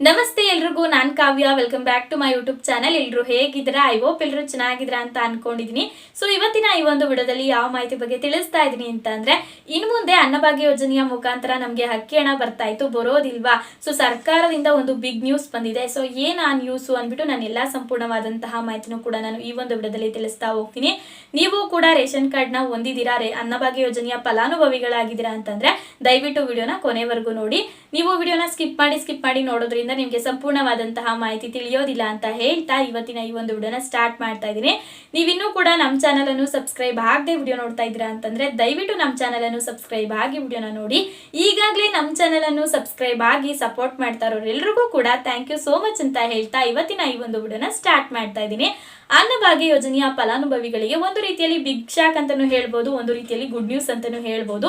నమస్తే ಎಲ್ರಿಗೂ ನಾನ್ Kavya welcome back to my YouTube channel ಎಲ್ರು ಹೇಗಿದ್ದೀರಾ? ಐ ಹೋಪ್ ಎಲ್ಲರೂ ಚೆನ್ನಾಗಿದ್ರ ಅಂತ ಅನ್ಕೊಂಡಿದೀನಿ. ಸೊ ಇವತ್ತಿನ ಈ ಒಂದು ವಿಡಿಯೋದಲ್ಲಿ ಯಾವ ಮಾಹಿತಿ ಬಗ್ಗೆ ತಿಳಿಸ್ತಾ ಇದ್ದೀನಿ ಅಂತ ಅಂದ್ರೆ ಇನ್ನು ಮುಂದೆ ಅನ್ನಭಾಗ್ಯ ಯೋಜನೆಯ ಮುಖಾಂತರ ನಮಗೆ ಹಕ್ಕಿ ಹಣ ಬರ್ತಾ ಇತ್ತು, ಬರೋದಿಲ್ವಾ? ಸೊ ಸರ್ಕಾರದಿಂದ ಒಂದು ಬಿಗ್ ನ್ಯೂಸ್ ಬಂದಿದೆ. ಸೊ ಏನ್ ಆ ನ್ಯೂಸು ಅಂದ್ಬಿಟ್ಟು ನಾನು ಎಲ್ಲಾ ಸಂಪೂರ್ಣವಾದಂತಹ ಮಾಹಿತಿನೂ ಕೂಡ ನಾನು ಈ ಒಂದು ವಿಡಿಯೋದಲ್ಲಿ ತಿಳಿಸ್ತಾ ಹೋಗ್ತೀನಿ. ನೀವು ಕೂಡ ರೇಷನ್ ಕಾರ್ಡ್ನ ಹೊಂದಿದ್ದೀರಾ? ರೇ ಅನ್ನಭಾಗ್ಯ ಯೋಜನೆಯ ಫಲಾನುಭವಿಗಳಾಗಿದ್ದೀರಾ ಅಂತಂದ್ರೆ, ದಯವಿಟ್ಟು ವಿಡಿಯೋನ ಕೊನೆವರೆಗೂ ನೋಡಿ. ನೀವು ವಿಡಿಯೋನ ಸ್ಕಿಪ್ ಮಾಡಿ ಸ್ಕಿಪ್ ಮಾಡಿ ನೋಡೋದ್ರಿಂದ ನಿಮಗೆ ಸಂಪೂರ್ಣವಾದಂತಹ ಮಾಹಿತಿ ತಿಳಿಯೋದಿಲ್ಲ ಅಂತ ಹೇಳ್ತಾ ಇವತ್ತಿನ ಈ ಒಂದು ವಿಡಿಯೋನ ಸ್ಟಾರ್ಟ್ ಮಾಡ್ತಾ ಇದ್ದೀನಿ. ನೀವಿನ್ನೂ ಕೂಡ ನಮ್ಮ ಚಾನಲ್ ಅನ್ನು ಸಬ್ಸ್ಕ್ರೈಬ್ ಆಗದೆ ವಿಡಿಯೋ ನೋಡ್ತಾ ಇದ್ದೀರಾ ಅಂತಂದ್ರೆ ದಯವಿಟ್ಟು ನಮ್ಮ ಚಾನಲನ್ನು ಸಬ್ಸ್ಕ್ರೈಬ್ ಆಗಿ ವಿಡಿಯೋನ ನೋಡಿ. ಈಗಾಗಲೇ ನಮ್ಮ ಚಾನಲ್ ಅನ್ನು ಸಬ್ಸ್ಕ್ರೈಬ್ ಆಗಿ ಸಪೋರ್ಟ್ ಮಾಡ್ತಾ ಇರೋರು ಎಲ್ರಿಗೂ ಕೂಡ ಥ್ಯಾಂಕ್ ಯು ಸೋ ಮಚ್ ಅಂತ ಹೇಳ್ತಾ ಇವತ್ತಿನ ಈ ಒಂದು ವಿಡಿಯೋನ ಸ್ಟಾರ್ಟ್ ಮಾಡ್ತಾ ಇದ್ದೀನಿ. ಅನ್ನಭಾಗ್ಯ ಯೋಜನೆಯ ಫಲಾನುಭವಿಗಳಿಗೆ ಒಂದು ರೀತಿಯಲ್ಲಿ ಬಿಗ್ ಶಾಕ್ ಅಂತಾನು ಹೇಳ್ಬೋದು, ಒಂದು ರೀತಿಯಲ್ಲಿ ಗುಡ್ ನ್ಯೂಸ್ ಅಂತಾನು ಹೇಳ್ಬೋದು.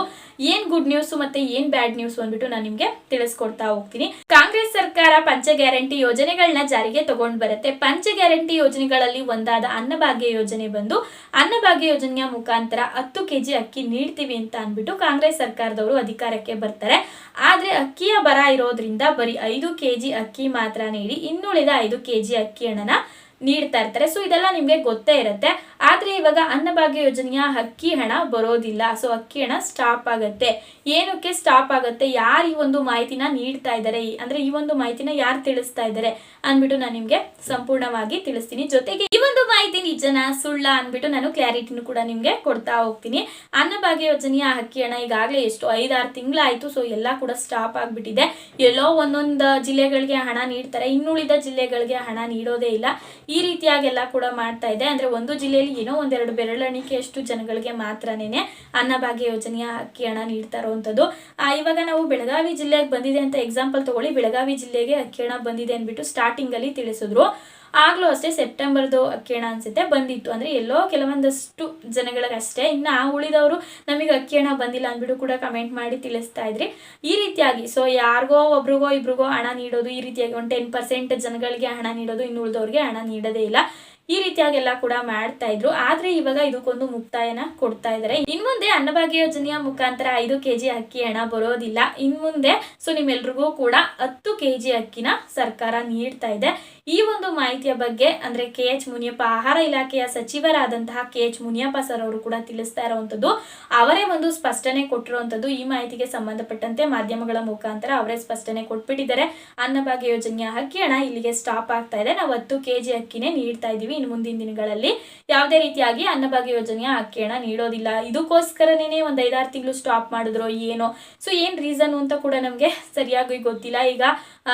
ಏನ್ ಗುಡ್ ನ್ಯೂಸ್ ಮತ್ತೆ ಏನ್ ಬ್ಯಾಡ್ ನ್ಯೂಸ್ ಅಂದ್ಬಿಟ್ಟು ನಾನು ನಿಮ್ಗೆ ತಿಳಿಸ್ಕೊಡ್ತಾ ಹೋಗ್ತೀನಿ. ಕಾಂಗ್ರೆಸ್ ಸರ್ಕಾರ ಪಂಚ ಗ್ಯಾರಂಟಿ ಯೋಜನೆಗಳನ್ನ ಜಾರಿಗೆ ತಗೊಂಡ್ ಬರುತ್ತೆ. ಪಂಚ ಗ್ಯಾರಂಟಿ ಯೋಜನೆಗಳಲ್ಲಿ ಒಂದಾದ ಅನ್ನಭಾಗ್ಯ ಯೋಜನೆ ಬಂದು ಅನ್ನಭಾಗ್ಯ ಯೋಜನೆಯ ಮುಖಾಂತರ ಹತ್ತು ಕೆಜಿ ಅಕ್ಕಿ ನೀಡ್ತೀವಿ ಅಂತ ಅಂದ್ಬಿಟ್ಟು ಕಾಂಗ್ರೆಸ್ ಸರ್ಕಾರದವರು ಅಧಿಕಾರಕ್ಕೆ ಬರ್ತಾರೆ. ಆದ್ರೆ ಅಕ್ಕಿಯ ಬರ ಇರೋದ್ರಿಂದ ಬರೀ ಐದು ಕೆಜಿ ಅಕ್ಕಿ ಮಾತ್ರ ನೀಡಿ ಇನ್ನುಳಿದ ಐದು ಕೆಜಿ ಅಕ್ಕಿ ಹಣನ ನೀಡ್ತಾ ಇರ್ತಾರೆ. ಸೊ ಇದೆಲ್ಲ ನಿಮಗೆ ಗೊತ್ತೇ ಇರುತ್ತೆ. ಆದ್ರೆ ಇವಾಗ ಅನ್ನಭಾಗ್ಯ ಯೋಜನೆಯ ಅಕ್ಕಿ ಹಣ ಬರೋದಿಲ್ಲ. ಸೊ ಅಕ್ಕಿ ಹಣ ಸ್ಟಾಪ್ ಆಗುತ್ತೆ. ಏನಕ್ಕೆ ಸ್ಟಾಪ್ ಆಗುತ್ತೆ? ಯಾರು ಈ ಒಂದು ಮಾಹಿತಿನ ನೀಡ್ತಾ ಇದ್ದಾರೆ ಅಂದ್ರೆ ಈ ಒಂದು ಮಾಹಿತಿನ ಯಾರು ತಿಳಿಸ್ತಾ ಇದ್ದಾರೆ ಅಂದ್ಬಿಟ್ಟು ನಾನು ನಿಮ್ಗೆ ಸಂಪೂರ್ಣವಾಗಿ ತಿಳಿಸ್ತೀನಿ. ಜೊತೆಗೆ ಈ ಒಂದು ಮಾಹಿತಿ ನಿಜನ ಸುಳ್ಳ ಅಂದ್ಬಿಟ್ಟು ನಾನು ಕ್ಲಾರಿಟಿನೂ ಕೂಡ ನಿಮ್ಗೆ ಕೊಡ್ತಾ ಹೋಗ್ತೀನಿ. ಅನ್ನಭಾಗ್ಯ ಯೋಜನೆಯ ಅಕ್ಕಿ ಹಣ ಈಗಾಗಲೇ ಎಷ್ಟು ಐದಾರು ತಿಂಗಳಾಯ್ತು. ಸೊ ಎಲ್ಲ ಕೂಡ ಸ್ಟಾಪ್ ಆಗ್ಬಿಟ್ಟಿದೆ. ಎಲ್ಲೋ ಒಂದೊಂದು ಜಿಲ್ಲೆಗಳಿಗೆ ಹಣ ನೀಡ್ತಾರೆ. ಇನ್ನುಳಿದ ಜಿಲ್ಲೆಗಳಿಗೆ ಹಣ ನೀಡೋದೇ ಇಲ್ಲ. ಈ ರೀತಿಯಾಗಿ ಎಲ್ಲ ಕೂಡ ಮಾಡ್ತಾ ಇದೆ. ಅಂದ್ರೆ ಒಂದು ಜಿಲ್ಲೆಯಲ್ಲಿ ಏನೋ ಒಂದೆರಡು ಬೆರಳಿಕೆಯಷ್ಟು ಜನಗಳಿಗೆ ಮಾತ್ರನೇ ಅನ್ನಭಾಗ್ಯ ಯೋಜನೆಯ ಅಕ್ಕಿ ಹಣ ನೀಡ್ತಾ ಆ, ಇವಾಗ ನಾವು ಬೆಳಗಾವಿ ಜಿಲ್ಲೆಗೆ ಬಂದಿದೆ ಅಂತ ಎಕ್ಸಾಂಪಲ್ ತಗೊಳ್ಳಿ. ಬೆಳಗಾವಿ ಜಿಲ್ಲೆಗೆ ಅಕ್ಕಿ ಹಣ ಬಂದಿದೆ ಅಂದ್ಬಿಟ್ಟು ಸ್ಟಾರ್ಟಿಂಗ್ ಅಲ್ಲಿ ತಿಳಿಸಿದ್ರು. ಆಗ್ಲೂ ಅಷ್ಟೇ ಸೆಪ್ಟೆಂಬರ್ದು ಅಕ್ಕಿ ಹಣ ಅನ್ಸುತ್ತೆ ಬಂದಿತ್ತು. ಅಂದ್ರೆ ಎಲ್ಲೋ ಕೆಲವೊಂದಷ್ಟು ಜನಗಳಿಗಷ್ಟೇ. ಇನ್ನು ಆ ಉಳಿದವರು ನಮಗೆ ಅಕ್ಕಿ ಹಣ ಬಂದಿಲ್ಲ ಅಂದ್ಬಿಟ್ಟು ಕೂಡ ಕಮೆಂಟ್ ಮಾಡಿ ತಿಳಿಸ್ತಾ ಇದ್ರಿ. ಈ ರೀತಿಯಾಗಿ ಸೊ ಯಾರಿಗೋ ಒಬ್ರಿಗೋ ಇಬ್ರಿಗೋ ಹಣ ನೀಡೋದು ಈ ರೀತಿಯಾಗಿ ಒಂದು ಟೆನ್ ಪರ್ಸೆಂಟ್ ಜನಗಳಿಗೆ ಹಣ ನೀಡೋದು ಇನ್ನು ಉಳಿದವ್ರಿಗೆ ಹಣ ನೀಡೋದೇ ಇಲ್ಲ. ಈ ರೀತಿಯಾಗೆಲ್ಲ ಕೂಡ ಮಾಡ್ತಾ ಇದ್ರು ಆದ್ರೆ ಇವಾಗ ಇದಕ್ಕೊಂದು ಮುಕ್ತಾಯನ ಕೊಡ್ತಾ ಇದ್ದಾರೆ ಇನ್ ಮುಂದೆ ಅನ್ನಭಾಗ್ಯ ಯೋಜನೆಯ ಮುಖಾಂತರ ಐದು ಕೆಜಿ ಅಕ್ಕಿ ಹಣ ಬರೋದಿಲ್ಲ. ಇನ್ ಮುಂದೆ ಸೊ ನಿಮ್ಮೆಲ್ರಿಗೂ ಕೂಡ ಹತ್ತು ಕೆಜಿ ಅಕ್ಕಿನ ಸರ್ಕಾರ ನೀಡ್ತಾ ಇದೆ. ಈ ಒಂದು ಮಾಹಿತಿಯ ಬಗ್ಗೆ ಅಂದ್ರೆ ಕೆ ಎಚ್ ಮುನಿಯಪ್ಪ, ಆಹಾರ ಇಲಾಖೆಯ ಸಚಿವರಾದಂತಹ ಕೆ ಎಚ್ ಮುನಿಯಪ್ಪ ಸರ್ ಅವರು ಕೂಡ ತಿಳಿಸ್ತಾ ಇರುವಂತದ್ದು, ಅವರೇ ಒಂದು ಸ್ಪಷ್ಟನೆ ಕೊಟ್ಟಿರುವಂತದ್ದು ಈ ಮಾಹಿತಿಗೆ ಸಂಬಂಧಪಟ್ಟಂತೆ ಮಾಧ್ಯಮಗಳ ಮುಖಾಂತರ ಅವರೇ ಸ್ಪಷ್ಟನೆ ಕೊಟ್ಬಿಟ್ಟಿದ್ದಾರೆ. ಅನ್ನಭಾಗ್ಯ ಯೋಜನೆಯ ಅಕ್ಕಿ ಹಣ ಇಲ್ಲಿಗೆ ಸ್ಟಾಪ್ ಆಗ್ತಾ ಇದೆ. ನಾವು ಹತ್ತು ಕೆಜಿ ಅಕ್ಕಿನೇ ನೀಡ್ತಾ ಇದೀವಿ. ಇನ್ನು ಮುಂದಿನ ದಿನಗಳಲ್ಲಿ ಯಾವುದೇ ರೀತಿಯಾಗಿ ಅನ್ನಭಾಗ್ಯ ಯೋಜನೆಯ ಅಕ್ಕಿ ನೀಡೋದಿಲ್ಲ. ಇದಕ್ಕೋಸ್ಕರನೇ ಒಂದು ಐದಾರು ತಿಂಗಳು ಸ್ಟಾಪ್ ಮಾಡಿದ್ರು ಏನೋ. ಸೊ ಏನ್ ರೀಸನ್ ಅಂತ ಕೂಡ ನಮಗೆ ಸರಿಯಾಗಿ ಗೊತ್ತಿಲ್ಲ. ಈಗ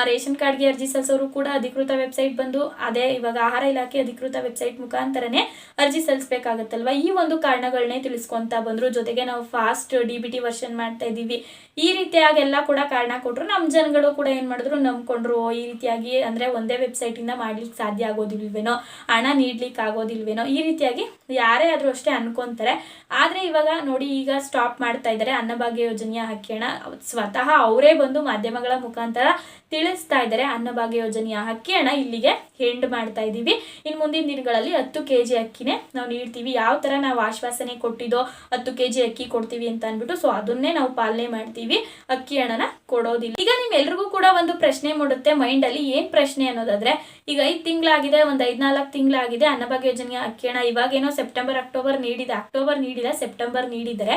ರೇಷನ್ ಕಾರ್ಡ್ಗೆ ಅರ್ಜಿ ಸಲ್ಲಿಸೋರು ಕೂಡ ಅಧಿಕೃತ ವೆಬ್ಸೈಟ್ ಬಂದು ಅದೇ ಇವಾಗ ಆಹಾರ ಇಲಾಖೆ ಅಧಿಕೃತ ವೆಬ್ಸೈಟ್ ಮುಖಾಂತರನೇ ಅರ್ಜಿ ಸಲ್ಲಿಸಬೇಕಾಗತ್ತಲ್ವಾ? ಈ ಒಂದು ಕಾರಣಗಳನ್ನೇ ತಿಳಿಸ್ಕೊಂತ ಬಂದ್ರು. ಜೊತೆಗೆ ನಾವು fast D B T version ಮಾಡ್ತಾ ಇದ್ದೀವಿ. ಈ ರೀತಿಯಾಗಿ ಎಲ್ಲ ಕೂಡ ಕಾರಣ ಕೊಟ್ಟರು ನಮ್ಮ ಜನಗಳು ಕೂಡ ಏನ್ ಮಾಡಿದ್ರು, ನಂಬ್ಕೊಂಡ್ರು. ಈ ರೀತಿಯಾಗಿ ಅಂದ್ರೆ ಒಂದೇ ವೆಬ್ಸೈಟ್ ಇಂದ ಮಾಡ್ಲಿಕ್ಕೆ ಸಾಧ್ಯ ಆಗೋದಿಲ್ವೇನೋ. ಹಣ ನೀಡ್ಲಿಕ್ಕೆ ಆಗೋದಿಲ್ವೇನೋ ಈ ರೀತಿಯಾಗಿ ಯಾರೇ ಆದ್ರೂ ಅಷ್ಟೇ ಅನ್ಕೊಂತಾರೆ. ಆದ್ರೆ ಇವಾಗ ನೋಡಿ ಈಗ ಸ್ಟಾಪ್ ಮಾಡ್ತಾ ಇದ್ದಾರೆ ಅನ್ನಭಾಗ್ಯ ಯೋಜನೆಯ ಹಕ್ಕಿಯಣ ಸ್ವತಃ ಅವರೇ ಬಂದು ಮಾಧ್ಯಮಗಳ ಮುಖಾಂತರ ತಿಳಿಸ್ತಾ ಇದ್ದಾರೆ ಅನ್ನಭಾಗ್ಯ ಯೋಜನೆಯ ಅಕ್ಕಿ ಇಲ್ಲಿಗೆ ಹೆಂಡ್ ಮಾಡ್ತಾ ಇದ್ದೀವಿ. ಇನ್ನು ಮುಂದಿನ ದಿನಗಳಲ್ಲಿ ಹತ್ತು ಕೆ ಜಿ ಅಕ್ಕಿನೇ ನಾವು ನೀಡ್ತೀವಿ. ಯಾವ ಥರ ನಾವು ಆಶ್ವಾಸನೆ ಕೊಟ್ಟಿದ್ದೋ ಹತ್ತು ಕೆ ಜಿ ಅಕ್ಕಿ ಕೊಡ್ತೀವಿ ಅಂತ ಅಂದ್ಬಿಟ್ಟು ಸೊ ಅದನ್ನೇ ನಾವು ಪಾಲನೆ ಮಾಡ್ತೀವಿ ಅಕ್ಕಿ ಹಣನ. ಕೊಡೋದಿಲ್ಲ. ಈಗ ನಿಮ್ಮೆಲ್ರಿಗೂ ಕೂಡ ಒಂದು ಪ್ರಶ್ನೆ ಮೂಡುತ್ತೆ ಮೈಂಡಲ್ಲಿ ಏನು ಪ್ರಶ್ನೆ ಅನ್ನೋದಾದ್ರೆ, ಈಗ ಐದ್ ತಿಂಗಳಾಗಿದೆ, ಒಂದು ಐದ್ನಾಲ್ಕು ತಿಂಗಳಾಗಿದೆ ಅನ್ನಭಾಗ್ಯ ಯೋಜನೆ ಹಾಕೋಣ ಇವಾಗ ಏನೋ ಸೆಪ್ಟೆಂಬರ್ ಅಕ್ಟೋಬರ್ ನೀಡಿದೆ ಅಕ್ಟೋಬರ್ ನೀಡಿದ ಸೆಪ್ಟೆಂಬರ್ ನೀಡಿದರೆ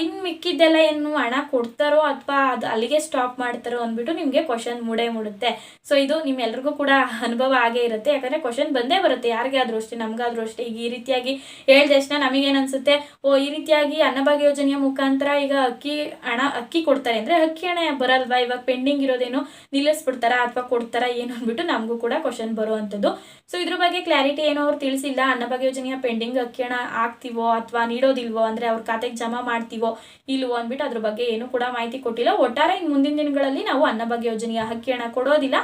ಇನ್ನು ಮಿಕ್ಕಿದ್ದೆಲ್ಲ ಏನು ಹಣ ಕೊಡ್ತಾರೋ ಅಥವಾ ಅದು ಅಲ್ಲಿಗೆ ಸ್ಟಾಪ್ ಮಾಡ್ತಾರೋ ಅಂದ್ಬಿಟ್ಟು ನಿಮಗೆ ಕ್ವಶನ್ ಮೂಡೇ ಮೂಡುತ್ತೆ. ಸೊ ಇದು ನಿಮ್ಮೆಲ್ರಿಗೂ ಕೂಡ ಅನುಭವ ಆಗೇ ಇರುತ್ತೆ. ಯಾಕಂದರೆ ಕ್ವಶನ್ ಬಂದೇ ಬರುತ್ತೆ. ಯಾರಿಗೆ ಆದರೂ ಅಷ್ಟೇ, ನಮಗಾದರೂ ಅಷ್ಟೇ. ಈಗ ಈ ರೀತಿಯಾಗಿ ಹೇಳಿದ ತಕ್ಷಣ ನಮಗೇನು ಅನ್ಸುತ್ತೆ ಓ, ಈ ರೀತಿಯಾಗಿ ಅನ್ನಭಾಗ್ಯ ಯೋಜನೆಯ ಮುಖಾಂತರ ಈಗ ಅಕ್ಕಿ ಹಣ, ಅಕ್ಕಿ ಕೊಡ್ತಾರೆ ಅಂದರೆ ಅಕ್ಕಿ ಹಣ ಬರಲ್ವಾ? ಇವಾಗ ಪೆಂಡಿಂಗ್ ಇರೋದೇನು ನಿಲ್ಲಿಸ್ಬಿಡ್ತಾರಾ ಅಥವಾ ಕೊಡ್ತಾರಾ ಏನು ಅಂದ್ಬಿಟ್ಟು ನಮಗೂ ಕೂಡ ಕ್ವಶನ್ ಬರುವಂಥದ್ದು. ಸೊ ಇದ್ರ ಬಗ್ಗೆ ಕ್ಲಾರಿಟಿ ಏನೋ ಅವ್ರು ತಿಳಿಸಿಲ್ಲ. ಅನ್ನಭಾಗ್ಯ ಯೋಜನೆಯ ಪೆಂಡಿಂಗ್ ಅಕ್ಕಿ ಹಣ ಹಾಕ್ತಿವೋ ಅಥವಾ ನೀಡೋದಿಲ್ವೋ? ಅಂದರೆ ಅವ್ರ ಖಾತೆಗೆ ಜಮಾ ಮಾಡ್ತೀವೋ ಇಲ್ವೋ ಅಂದ್ಬಿಟ್ಟು ಅದ್ರ ಬಗ್ಗೆ ಏನು ಕೂಡ ಮಾಹಿತಿ ಕೊಟ್ಟಿಲ್ಲ. ಒಟ್ಟಾರೆ ಇನ್ನು ಮುಂದಿನ ದಿನಗಳಲ್ಲಿ ನಾವು ಅನ್ನಭಾಗ್ಯ ಯೋಜನೆಯ ಅಕ್ಕಿ ಹಣ ಕೊಡೋದಿಲ್ಲ.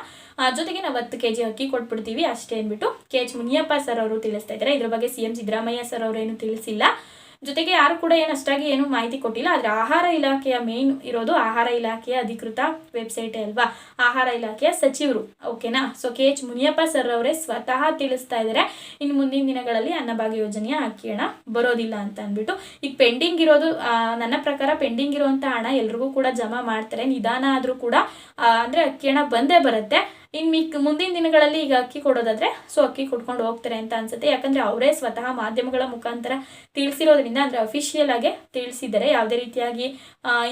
ಜೊತೆಗೆ ನಾವು ಹತ್ತು ಕೆ ಜಿ ಅಕ್ಕಿ ಕೊಟ್ಬಿಡ್ತೀವಿ ಅಷ್ಟೇ ಅಂದ್ಬಿಟ್ಟು. ಕೆ ಎಚ್ ಮುನಿಯಪ್ಪ ಸರ್ ಅವರು ತಿಳಿಸ್ತಾ ಇದ್ದಾರೆ. ಇದ್ರ ಬಗ್ಗೆ ಸಿ ಎಂ ಸಿದ್ದರಾಮಯ್ಯ ಸರ್ ಅವರೇನು ತಿಳಿಸಿಲ್ಲ. ಜೊತೆಗೆ ಯಾರು ಕೂಡ ಏನು ಅಷ್ಟಾಗಿ ಏನು ಮಾಹಿತಿ ಕೊಟ್ಟಿಲ್ಲ. ಆದರೆ ಆಹಾರ ಇಲಾಖೆಯ ಮೇನ್ ಇರೋದು ಆಹಾರ ಇಲಾಖೆಯ ಅಧಿಕೃತ ವೆಬ್ಸೈಟೇ ಅಲ್ವಾ? ಆಹಾರ ಇಲಾಖೆಯ ಸಚಿವರು. ಓಕೆನಾ so K H Muniyappa sir ಅವರೇ ಸ್ವತಃ ತಿಳಿಸ್ತಾ ಇದ್ದಾರೆ ಇನ್ನು ಮುಂದಿನ ದಿನಗಳಲ್ಲಿ ಅನ್ನಭಾಗ್ಯ ಯೋಜನೆಯ ಅಕ್ಕಿ ಹಣ ಬರೋದಿಲ್ಲ ಅಂತ ಅಂದ್ಬಿಟ್ಟು. ಈಗ ಪೆಂಡಿಂಗ್ ಇರೋದು ನನ್ನ ಪ್ರಕಾರ ಪೆಂಡಿಂಗ್ ಇರುವಂಥ ಹಣ ಎಲ್ರಿಗೂ ಕೂಡ ಜಮಾ ಮಾಡ್ತಾರೆ. ನಿಧಾನ ಆದರೂ ಕೂಡ ಅಂದರೆ ಅಂದ್ರೆ ಅಕ್ಕಿ ಹಣ ಬಂದೇ ಬರುತ್ತೆ. ಇನ್ನು ಮಿಕ್ ಮುಂದಿನ ದಿನಗಳಲ್ಲಿ ಈಗ ಅಕ್ಕಿ ಕೊಡೋದಾದ್ರೆ, ಸೊ ಅಕ್ಕಿ ಕೊಟ್ಕೊಂಡು ಹೋಗ್ತಾರೆ ಅಂತ ಅನ್ಸುತ್ತೆ. ಯಾಕಂದ್ರೆ ಅವರೇ ಸ್ವತಃ ಮಾಧ್ಯಮಗಳ ಮುಖಾಂತರ ತಿಳಿಸಿರೋದ್ರಿಂದ, ಅಂದ್ರೆ ಅಫಿಷಿಯಲ್ ಆಗಿ ತಿಳಿಸಿದ್ದಾರೆ. ಯಾವುದೇ ರೀತಿಯಾಗಿ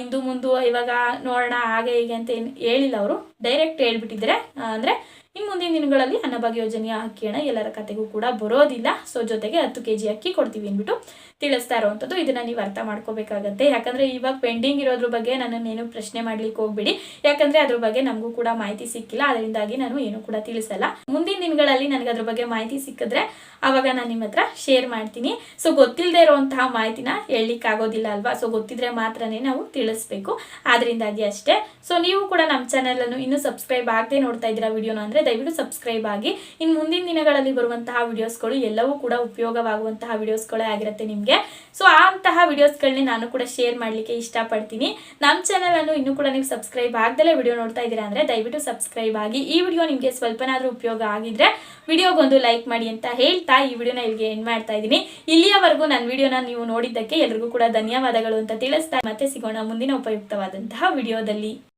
ಇಂದು, ಮುಂದು ಇವಾಗ ನೋಡೋಣ, ಹಾಗೆ ಹೀಗೆ ಅಂತ ಏನು ಹೇಳಿಲ್ಲ ಅವರು. ಡೈರೆಕ್ಟ್ ಹೇಳ್ಬಿಟ್ಟಿದ್ದಾರೆ. ಅಂದ್ರೆ ಇನ್ನು ಮುಂದಿನ ದಿನಗಳಲ್ಲಿ ಅನ್ನಭಾಗ್ಯ ಯೋಜನೆಯ ಅಕ್ಕಿ ಹಣ ಎಲ್ಲರ ಕತೆಗೂ ಕೂಡ ಬರೋದಿಲ್ಲ. ಸೊ ಜೊತೆಗೆ ಹತ್ತು ಕೆ ಜಿ ಅಕ್ಕಿ ಕೊಡ್ತೀವಿ ಅಂದ್ಬಿಟ್ಟು ತಿಳಿಸ್ತಾ ಇರುವಂಥದ್ದು. ಇದನ್ನ ನೀವು ಅರ್ಥ ಮಾಡ್ಕೋಬೇಕಾಗತ್ತೆ. ಯಾಕಂದ್ರೆ ಇವಾಗ ಪೆಂಡಿಂಗ್ ಇರೋದ್ರ ಬಗ್ಗೆ ನನ್ನನ್ನೇನು ಪ್ರಶ್ನೆ ಮಾಡ್ಲಿಕ್ಕೆ ಹೋಗ್ಬೇಡಿ. ಯಾಕಂದ್ರೆ ಅದ್ರ ಬಗ್ಗೆ ನಮಗೂ ಕೂಡ ಮಾಹಿತಿ ಸಿಕ್ಕಿಲ್ಲ. ಅದರಿಂದಾಗಿ ನಾನು ಏನು ಕೂಡ ತಿಳಿಸಲ್ಲ. ಮುಂದಿನ ದಿನಗಳಲ್ಲಿ ನನಗೆ ಅದ್ರ ಬಗ್ಗೆ ಮಾಹಿತಿ ಸಿಕ್ಕಿದ್ರೆ ಅವಾಗ ನಾನು ನಿಮ್ಮ ಹತ್ರ ಶೇರ್ ಮಾಡ್ತೀನಿ. ಸೊ ಗೊತ್ತಿಲ್ಲದೆ ಇರುವಂತಹ ಮಾಹಿತಿನ ಹೇಳಲಿಕ್ಕೆ ಆಗೋದಿಲ್ಲ ಅಲ್ವಾ? ಸೊ ಗೊತ್ತಿದ್ರೆ ಮಾತ್ರನೇ ನಾವು ತಿಳಿಸ್ಬೇಕು. ಆದ್ರಿಂದಾಗಿ ಅಷ್ಟೇ. ಸೊ ನೀವು ಕೂಡ ನಮ್ಮ ಚಾನಲನ್ನು ಇನ್ನೂ ಸಬ್ಸ್ಕ್ರೈಬ್ ಆಗದೆ ನೋಡ್ತಾ ಇದ್ದೀರಾ ವಿಡಿಯೋನ ಅಂದರೆ ದಯವಿಟ್ಟು ಸಬ್ಸ್ಕ್ರೈಬ್ ಆಗಿ. ಇನ್ನು ಮುಂದಿನ ದಿನಗಳಲ್ಲಿ ಬರುವಂತಹ ವಿಡಿಯೋಸ್ಗಳು ಎಲ್ಲವೂ ಕೂಡ ಉಪಯೋಗವಾಗುವಂತಹ ವಿಡಿಯೋಸ್ಗಳೇ ಆಗಿರುತ್ತೆ ನಿಮಗೆ. ಸೊ ಅಂತಹ ವಿಡಿಯೋಸ್ಗಳನ್ನೇ ನಾನು ಕೂಡ ಶೇರ್ ಮಾಡಲಿಕ್ಕೆ ಇಷ್ಟಪಡ್ತೀನಿ. ನಮ್ಮ ಚಾನಲನ್ನು ಇನ್ನೂ ಕೂಡ ನೀವು ಸಬ್ಸ್ಕ್ರೈಬ್ ಆಗದಲ್ಲೇ ವಿಡಿಯೋ ನೋಡ್ತಾ ಇದ್ದೀರಾ ಅಂದರೆ ದಯವಿಟ್ಟು ಸಬ್ಸ್ಕ್ರೈಬ್ ಆಗಿ. ಈ ವಿಡಿಯೋ ನಿಮಗೆ ಸ್ವಲ್ಪನಾದರೂ ಉಪಯೋಗ ಆಗಿದ್ರೆ ವಿಡಿಯೋಗೊಂದು ಲೈಕ್ ಮಾಡಿ ಅಂತ ಹೇಳ್ತಾ ಈ ವಿಡಿಯೋನ ಇಲ್ಲಿಗೆ ಎಂಡ್ ಮಾಡ್ತಾ ಇದ್ದೀನಿ. ಇಲ್ಲಿಯವರೆಗೂ ನನ್ನ ವಿಡಿಯೋನ ನೀವು ನೋಡಿದ್ದಕ್ಕೆ ಎಲ್ರಿಗೂ ಕೂಡ ಧನ್ಯವಾದಗಳು ಅಂತ ತಿಳಿಸ್ತಾ ಮತ್ತೆ ಸಿಗೋಣ ಮುಂದಿನ ಉಪಯುಕ್ತವಾದಂತಹ ವಿಡಿಯೋದಲ್ಲಿ